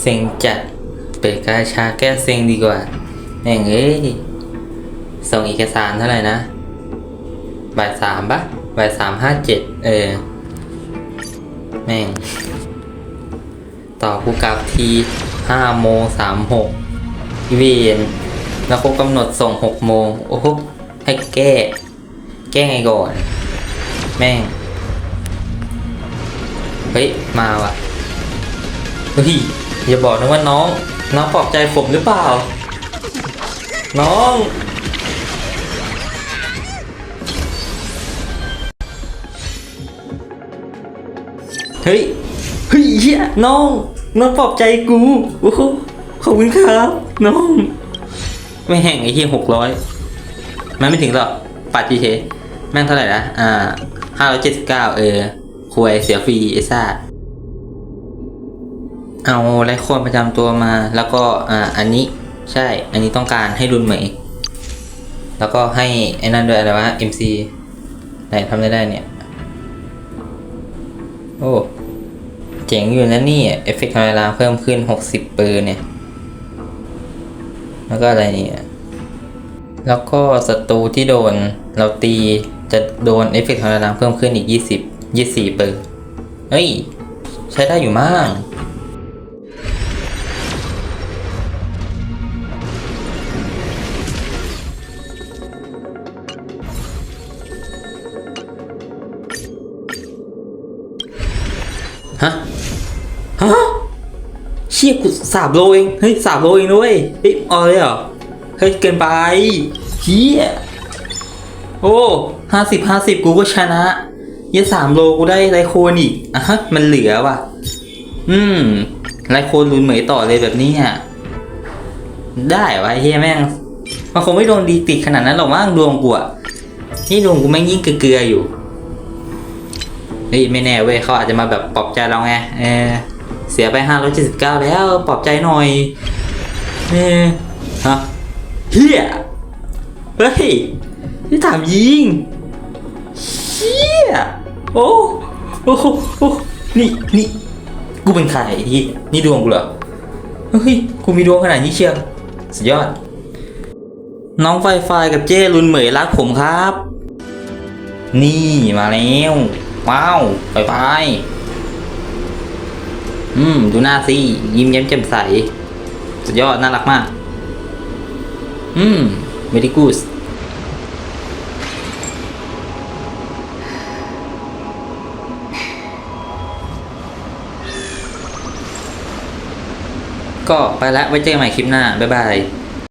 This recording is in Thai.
เซ็งจัดเปิดกาชาแก้เซ็งดีกว่าแม่งเอ้ยส่งเอกสารเท่าไหร่นะบ่ายสามปะบ่ายสามห้าเจ็ดเออ แม่ง ต่อผู้กลับทีห้าโมงสามหกเวียนแล้วครบกำหนดส่งหกโมงโอ้โหให้แก้ แก้ไงก่อน แม่ง เฮ้ย มาว่ะ ฮ้ยอย่าบอกนะว่าน้อง น้องปลอบใจผมหรือเปล่า น้อง เฮ้ย เฮ้ยเหี้ยน้อง น้องปลอบใจกู โอ้โหขอบคุณครับ น้อง ไม่แห่งไอ้เฮียหกร้อยมันไม่ถึงหรอกปัดจีเชแม่งเท่าไหร่นะ อ่าห้าร้อยเจ็ดสิบเก้าเออควยเสียฟรีไอ้ซ่า เอาไรโคนประจำตัวมา แล้วก็อ่าอันนี้ใช่ อันนี้ต้องการให้รุนเหมย แล้วก็ให้ไอ้นั่นด้วยอะไรวะ MC ไหนทำได้ได้เนี่ย โอ้เจ๋งอยู่นะนี่เอฟเฟกต์ทำเวลาเพิ่มขึ้น 60 เปอร์เนี่ย แล้วก็อะไรเนี่ย แล้วก็ศัตรูที่โดนเราตีจะโดนเอฟเฟกต์ทำเวลาเพิ่มขึ้นอีก 20 24 เปอร์เฮ้ย ใช้ได้อยู่มาก ฮะ ฮะ เชี่ยกูสามโลเอง เฮ้ยสามโลเองด้วยเฮ้ยเอาเลยเหรอ เฮ้ยเกินไปเฮียโอ้ห้าสิบห้าสิบกูก็ชนะยี่สามโลกูได้ไรโคนอีกอะฮะ มันเหลือว่ะ อืมไรโคนลุนเหมยต่อเลยแบบนี้อะได้วะเฮียแม่ง มันคงไม่โดนดีติดขนาดนั้นหรอกมั้งดวงกูอะนี่ดวงกูแม่งยิ่งเกลืออยู่ เฮ้ยไม่แน่เว้ยเขาอาจจะมาแบบปลอบใจเราไงเออเสียไปห้าร้อยเจ็ดสิบเก้าแล้วปลอบใจหน่อยเออฮะเฮียเฮ้ยนี่ถามยิงเฮียโอ้โอ้โหโอ้นี่นี่กูเป็นใครที่นี่ดวงกูเหรอเฮ้ยกูมีดวงขนาดนี้เชียวสุดยอด น้องไฟไฟกับเจ้รุนเหมยรักผมครับ นี่มาแล้ว ว้าวไปไปอืม ดูหน้าสิยิ้มแย้มแจ่มใส สุดยอด น่ารักมาก อืม very good ก็ไปแล้วไว้เจอกันใหม่คลิปหน้า บ๊ายบาย